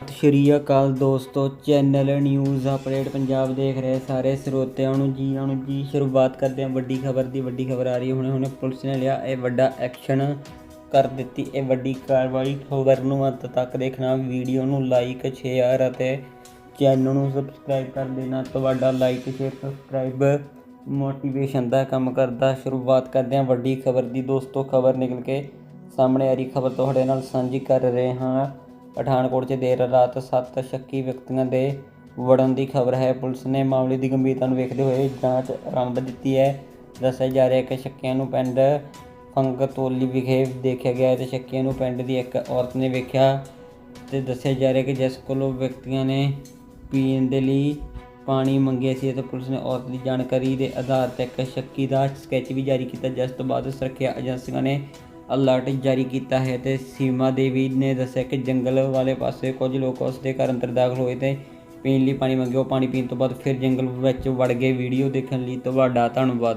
ਸਤਿ ਸ਼੍ਰੀ ਅਕਾਲ ਦੋਸਤੋ, channel news update Punjab ਦੇਖ ਰਹੇ ਸਾਰੇ ਸਰੋਤਿਆਂ ਨੂੰ ਜੀ ਆਇਆਂ ਨੂੰ ਜੀ ਸ਼ੁਰੂਆਤ ਕਰਦੇ ਹਾਂ। ਵੱਡੀ ਖਬਰ ਦੀ, ਵੱਡੀ ਖਬਰ ਆ ਰਹੀ ਹੁਣੇ ਹੁਣੇ ਪੁਲਿਸ ਨੇ ਲਿਆ ਇਹ ਵੱਡਾ ਐਕਸ਼ਨ ਕਰ ਦਿੱਤੀ। ਇਹ ਵੱਡੀ ਕਾਰਵਾਈ ਖਬਰ ਨੂੰ ਅੰਤ ਤੱਕ ਦੇਖਣਾ। ਵੀਡੀਓ ਨੂੰ ਲਾਈਕ, ਸ਼ੇਅਰ ਅਤੇ ਚੈਨਲ ਨੂੰ ਸਬਸਕ੍ਰਾਈਬ ਕਰ ਦੇਣਾ। ਤੁਹਾਡਾ ਲਾਈਕ, ਸ਼ੇਅਰ, ਸਬਸਕ੍ਰਾਈਬ ਮੋਟੀਵੇਸ਼ਨ ਦਾ ਕੰਮ ਕਰਦਾ। ਸ਼ੁਰੂਆਤ ਕਰਦੇ ਹਾਂ ਵੱਡੀ ਖਬਰ ਦੀ। ਦੋਸਤੋ, ਖਬਰ ਨਿਕਲ ਕੇ ਸਾਹਮਣੇ ਆ ਰਹੀ। ਖਬਰ ਤੁਹਾਡੇ ਨਾਲ ਸਾਂਝੀ ਕਰ ਰਹੇ ਹਾਂ। ਪਠਾਨਕੋਟ 'ਚ ਦੇਰ ਰਾਤ ਸੱਤ ਸ਼ੱਕੀ ਵਿਅਕਤੀਆਂ ਦੇ ਵੜਨ ਦੀ ਖਬਰ ਹੈ। ਪੁਲਿਸ ਨੇ ਮਾਮਲੇ ਦੀ ਗੰਭੀਰਤਾ ਨੂੰ ਵੇਖਦੇ ਹੋਏ ਜਾਂਚ ਆਰੰਭ ਦਿੱਤੀ ਹੈ। ਦੱਸਿਆ ਜਾ ਰਿਹਾ ਹੈ ਕਿ ਸ਼ੱਕੀਆਂ ਨੂੰ ਪਿੰਡ ਫੰਗਤੋਲੀ ਵਿਖੇ ਦੇਖਿਆ ਗਿਆ ਹੈ ਤੇ ਸ਼ੱਕੀਆਂ ਨੂੰ ਪਿੰਡ ਦੀ ਇੱਕ ਔਰਤ ਨੇ ਵੇਖਿਆ ਤੇ ਦੱਸਿਆ ਜਾ ਰਿਹਾ ਕਿ ਜਿਸ ਕੋਲੋਂ ਵਿਅਕਤੀਆਂ ਨੇ ਪੀਣ ਦੇ ਲਈ ਪਾਣੀ ਮੰਗਿਆ ਸੀ ਅਤੇ ਪੁਲਿਸ ਨੇ ਔਰਤ ਦੀ ਜਾਣਕਾਰੀ ਦੇ ਆਧਾਰ ਤੇ ਇੱਕ ਸ਼ੱਕੀ ਦਾ ਸਕੈਚ ਵੀ ਜਾਰੀ ਕੀਤਾ। ਜਿਸ ਤੋਂ ਬਾਅਦ ਸੁਰੱਖਿਆ ਏਜੰਸੀਆਂ ਨੇ ਅਲਰਟ ਜਾਰੀ ਕੀਤਾ ਹੈ ਤੇ ਸੀਮਾ ਦੇਵੀ ਨੇ ਦੱਸਿਆ ਕਿ ਜੰਗਲ ਵਾਲੇ ਪਾਸੇ ਕੁਝ ਲੋਕ ਉਸ ਦੇ ਘਰ ਅੰਦਰ ਦਾਖਲ ਹੋਏ ਤੇ ਪੀਣ ਲਈ ਪਾਣੀ ਮੰਗਿਆ ਉਹ ਪਾਣੀ ਪੀਣ ਤੋਂ ਬਾਅਦ ਫਿਰ ਜੰਗਲ ਵਿੱਚ ਵੜ ਗਏ। ਵੀਡੀਓ ਦੇਖਣ ਲਈ ਤੁਹਾਡਾ ਧੰਨਵਾਦ।